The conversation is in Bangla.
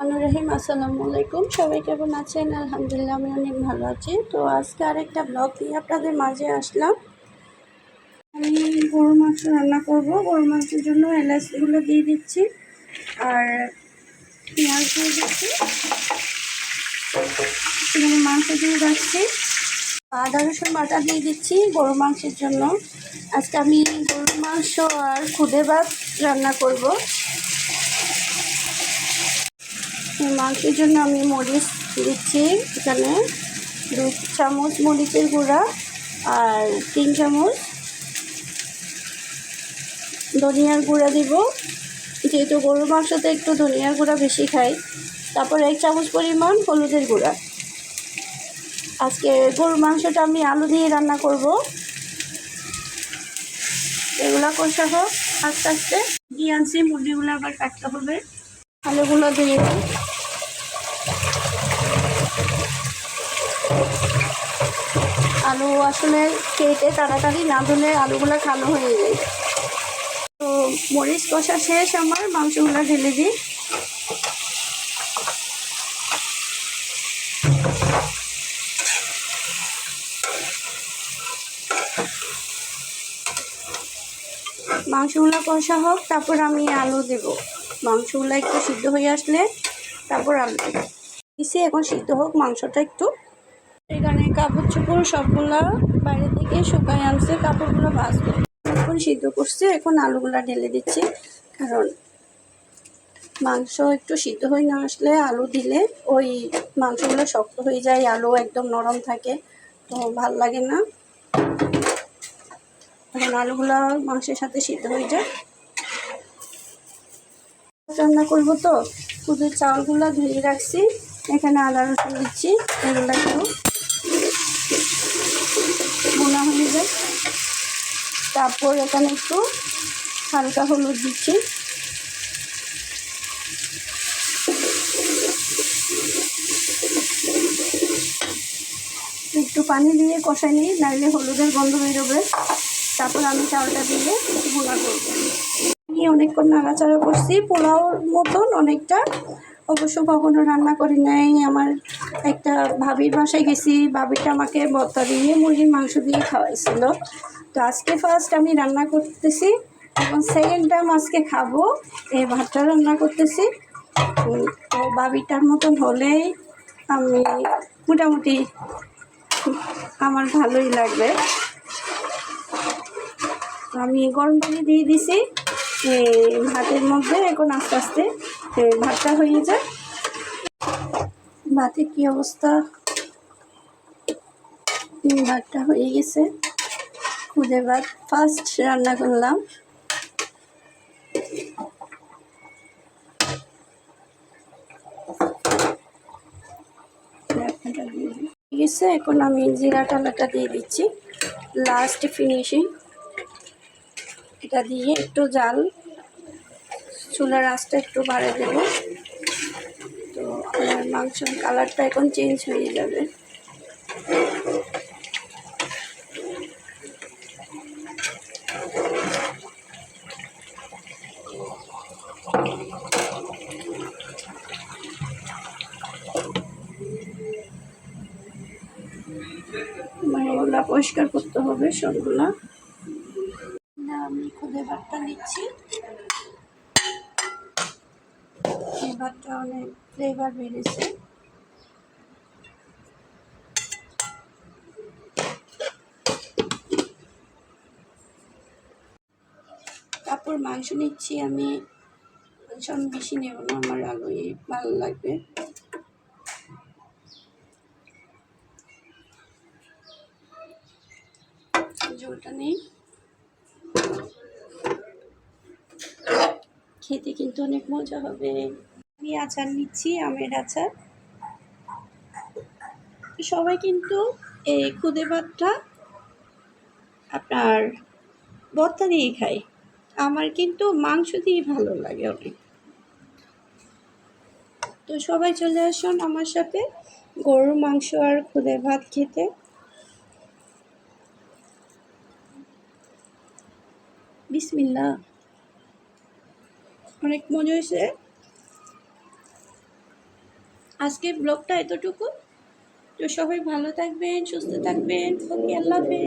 রহিম, আসসালামু আলাইকুম। সবাই কেমন আছেন? আলহামদুলিল্লাহ, আমি অনেক ভালো আছি। তো আজকে আরেকটা ব্লগ নিয়ে আপনাদের মাঝে আসলাম। আমি গরু মাংস রান্না করব। গরু মাংসের জন্য এলাচগুলো দিয়ে দিচ্ছি। আর পেঁয়াজ দিয়ে দিচ্ছি। সেখানে মাংস দিয়ে রাখছি। আদা, রসুন বাটা দিয়ে দিচ্ছি গরু মাংসের জন্য। আজকে আমি গরুর মাংস আর খুদে ভাত রান্না করব। মাংসের জন্য আমি মরিচ দিচ্ছি। এখানে দু চামচ মরিচের গুঁড়া আর তিন চামচ ধনিয়ার গুঁড়া দিব। যেহেতু গরুর মাংসতে একটু ধনিয়ার গুঁড়া বেশি খাই, তারপর এক চামচ পরিমাণ হলুদের গুঁড়া। আজকে গরুর মাংসটা আমি আলু দিয়ে রান্না করব। এগুলা কষা হোক আস্তে আস্তে। দিয়ে আনছি, মুরগিগুলো আবার কাটতে হবে। আলুগুলো দিয়ে আলু আসলে কেটে তাড়াতাড়ি না ধুলে আলুগুলো কালো হয়ে যায়। তো মরিচ কষা শেষ আমার, মাংসগুলো ঢেলে দিই। মাংসগুলো কষা হোক, তারপর আমি আলু দেব। মাংসগুলো একটু সিদ্ধ হয়ে আসলে তারপর আলু দেবো। এখন সিদ্ধ হোক, মাংসটা একটু এখানে কাপড় চোপড় সবগুলা বাইরে থেকে শুকাই আনছে, কাপড়গুলো ভাজবো। এখন সিদ্ধ করছে, এখন আলুগুলা ঢেলে দিচ্ছি, কারণ মাংস একটু সিদ্ধ হয়ে না আসলে আলু দিলে ওই মাংসগুলো শক্ত হয়ে যায়, আলু একদম নরম থাকে, তো ভালো লাগে না। এখন আলুগুলো মাংসের সাথে সিদ্ধ হয়ে যায়। রান্না করব তো খুদের চাউলগুলো ধুয়ে রাখছি, এখানে আদা রসুন দিচ্ছি, এগুলো একটু বোনা তারপর এখানে একটু হালকা হলুদ দিচ্ছি। একটু পানি দিয়ে কষাই নিই, নাইলে হলুদের গন্ধ বেরোবে। তারপর আমি চালটা দিয়ে গুঁড়া করব। আমি অনেকক্ষণ নাড়াচাড়া করছি, পোলাওর মতন অনেকটা অবশ্য কখনো রান্না করি নাই। আমার একটা ভাবির বাসায় গেছি। ভাবিটা আমাকে ভর্তা দিয়ে মুরগির মাংস দিয়ে খাওয়াইছিল। তো আজকে ফার্স্ট আমি রান্না করতেছি এবং সেকেন্ড টাইম আজকে খাব। এই ভাতটা রান্না করতেছি। তো ভাবিটার মতন হলেই আমি মোটামুটি আমার ভালোই লাগবে। আমি গরম পানি দিয়ে দিছি। ভাতের মধ্যে এখন আস্তে আস্তে এই ভাতটা হয়ে যায় ভাতের কি অবস্থা? ভাতটা হয়ে গেছে। খুদে ভাত। ফার্স্ট রান্না করলাম। গেছে। এখন আমি জিরা টালাটা দিয়ে দিচ্ছি। লাস্ট ফিনিশিং এটা দিয়ে একটু জাল চুলার আঁচটা একটু বাড়িয়ে দেব। তো আমার মাংসের কালারটা এখন চেঞ্জ হয়ে যাবে। মানে পরিষ্কার করতে হবে সবগুলা। আমি খুদে ভাতটা নিচ্ছি। ভাতটা অনেক, ফ্লেভার বেড়েছে। তারপর মাংস নিচ্ছি আমি। মাংস আমি বেশি নেব না, আমার আলোই ভালো লাগবে। ঝোলটা নেই। খেতে কিন্তু অনেক মজা হবে। আমি আচার নিচ্ছি, আমের আচার। সবাই কিন্তু এই খুদে ভাতটা আপনার ভর্তা দিয়ে খায়। আমার কিন্তু মাংস দিয়ে ভালো লাগে অনেক। তো সবাই চলে আসুন আমার সাথে গরুর মাংস আর খুদে ভাত খেতে। বিসমিল্লা অনেক মজা হয়েছে। আজকে ব্লগটা এতটুকু। তো সবাই ভালো থাকবেন, সুস্থ থাকবেন। ওকে, আল্লাহ হাফেজ।